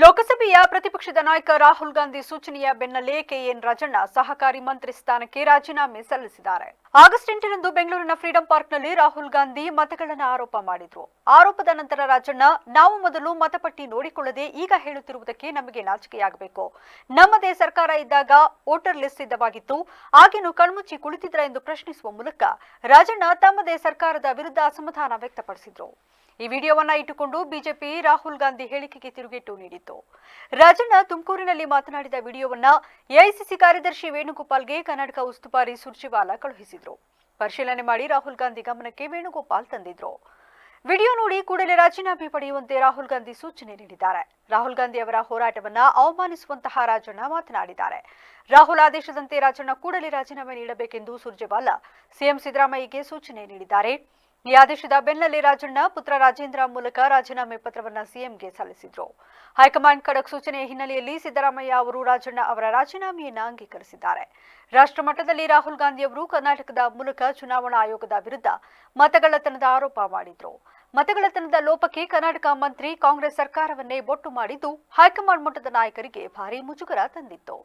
ಲೋಕಸಭೆಯ ಪ್ರತಿಪಕ್ಷದ ನಾಯಕ ರಾಹುಲ್ ಗಾಂಧಿ ಸೂಚನೆಯ ಬೆನ್ನಲ್ಲೇ ಕೆಎನ್ ರಾಜಣ್ಣ ಸಹಕಾರಿ ಮಂತ್ರಿ ಸ್ಥಾನಕ್ಕೆ ರಾಜೀನಾಮೆ ಸಲ್ಲಿಸಿದ್ದಾರೆ. ಆಗಸ್ಟ್ ಎಂಟರಂದು ಬೆಂಗಳೂರಿನ ಫ್ರೀಡಂ ಪಾರ್ಕ್ನಲ್ಲಿ ರಾಹುಲ್ ಗಾಂಧಿ ಮತಗಳನ್ನು ಆರೋಪ ಮಾಡಿದ್ರು. ಆರೋಪದ ನಂತರ ರಾಜಣ್ಣ, ನಾವು ಮೊದಲು ಮತಪಟ್ಟಿ ನೋಡಿಕೊಳ್ಳದೆ ಈಗ ಹೇಳುತ್ತಿರುವುದಕ್ಕೆ ನಮಗೆ ನಾಚಿಕೆಯಾಗಬೇಕು ನಮ್ಮದೇ ಸರ್ಕಾರ ಇದ್ದಾಗ ವೋಟರ್ ಲಿಸ್ಟ್ ಸಿದ್ಧವಾಗಿತ್ತು. ಆಗೇನು ಕಣ್ಮುಚ್ಚಿ ಕುಳಿತಿದ್ರ ಎಂದು ಪ್ರಶ್ನಿಸುವ ಮೂಲಕ ರಾಜಣ್ಣ ತಮ್ಮದೇ ಸರ್ಕಾರದ ವಿರುದ್ಧ ಅಸಮಾಧಾನ ವ್ಯಕ್ತಪಡಿಸಿದ್ರು. ಈ ವಿಡಿಯೋವನ್ನ ಇಟ್ಟುಕೊಂಡು ಬಿಜೆಪಿ ರಾಹುಲ್ ಗಾಂಧಿ ಹೇಳಿಕೆಗೆ ತಿರುಗೇಟು ನೀಡಿತ್ತು ರಾಜಣ್ಣ ತುಮಕೂರಿನಲ್ಲಿ ಮಾತನಾಡಿದ ವಿಡಿಯೋವನ್ನ ಎಐಸಿಸಿ ಕಾರ್ಯದರ್ಶಿ ವೇಣುಗೋಪಾಲ್ಗೆ ಕರ್ನಾಟಕ ಉಸ್ತುವಾರಿ ಸುರ್ಜಿವಾಲಾ ಕಳುಹಿಸಿದ್ರು. ಪರಿಶೀಲನೆ ಮಾಡಿ ರಾಹುಲ್ ಗಾಂಧಿ ಗಮನಕ್ಕೆ ವೇಣುಗೋಪಾಲ್ ತಂದಿದ್ರು. ವಿಡಿಯೋ ನೋಡಿ ಕೂಡಲೇ ರಾಜೀನಾಮೆ ಪಡೆಯುವಂತೆ ರಾಹುಲ್ ಗಾಂಧಿ ಸೂಚನೆ ನೀಡಿದ್ದಾರೆ. ರಾಹುಲ್ ಗಾಂಧಿ ಅವರ ಹೋರಾಟವನ್ನ ಅವಮಾನಿಸುವಂತಹ ರಾಜಣ್ಣ ಮಾತನಾಡಿದ್ದಾರೆ. ರಾಹುಲ್ ಆದೇಶದಂತೆ ರಾಜಣ್ಣ ಕೂಡಲೇ ರಾಜೀನಾಮೆ ನೀಡಬೇಕೆಂದು ಸುರ್ಜೇವಾಲಾ, ಸಿಎಂ ಸಿದ್ದರಾಮಯ್ಯಗೆ ಸೂಚನೆ ನೀಡಿದ್ದಾರೆ. ಈ ಆದೇಶದ ಬೆನ್ನಲ್ಲೇ ರಾಜಣ್ಣ ಪುತ್ರ ರಾಜೇಂದ್ರ ಮೂಲಕ ರಾಜೀನಾಮೆ ಪತ್ರವನ್ನ ಸಿಎಂಗೆ ಸಲ್ಲಿಸಿದ್ರು. ಹೈಕಮಾಂಡ್ ಖಡಕ್ ಸೂಚನೆಯ ಹಿನ್ನೆಲೆಯಲ್ಲಿ ಸಿದ್ದರಾಮಯ್ಯ ಅವರು ರಾಜಣ್ಣ ಅವರ ರಾಜೀನಾಮೆಯನ್ನ ಅಂಗೀಕರಿಸಿದ್ದಾರೆ. ರಾಷ್ಟ್ರಮಟ್ಟದಲ್ಲಿ ರಾಹುಲ್ ಗಾಂಧಿ ಅವರು ಕರ್ನಾಟಕದ ಮೂಲಕ ಚುನಾವಣಾ ಆಯೋಗದ ವಿರುದ್ಧ ಮತಗಳ್ಳತನದ ಆರೋಪ ಮಾಡಿದ್ರು. ಮತಗಳತನದ ಲೋಪಕ್ಕೆ ಕರ್ನಾಟಕ ಮಂತ್ರಿ ಕಾಂಗ್ರೆಸ್ ಸರ್ಕಾರವನ್ನೇ ಬೊಟ್ಟು ಮಾಡಿದ್ದು ಹೈಕಮಾಂಡ್ ಮಟ್ಟದ ನಾಯಕರಿಗೆ ಭಾರೀ ಮುಜುಗರ ತಂದಿತ್ತು.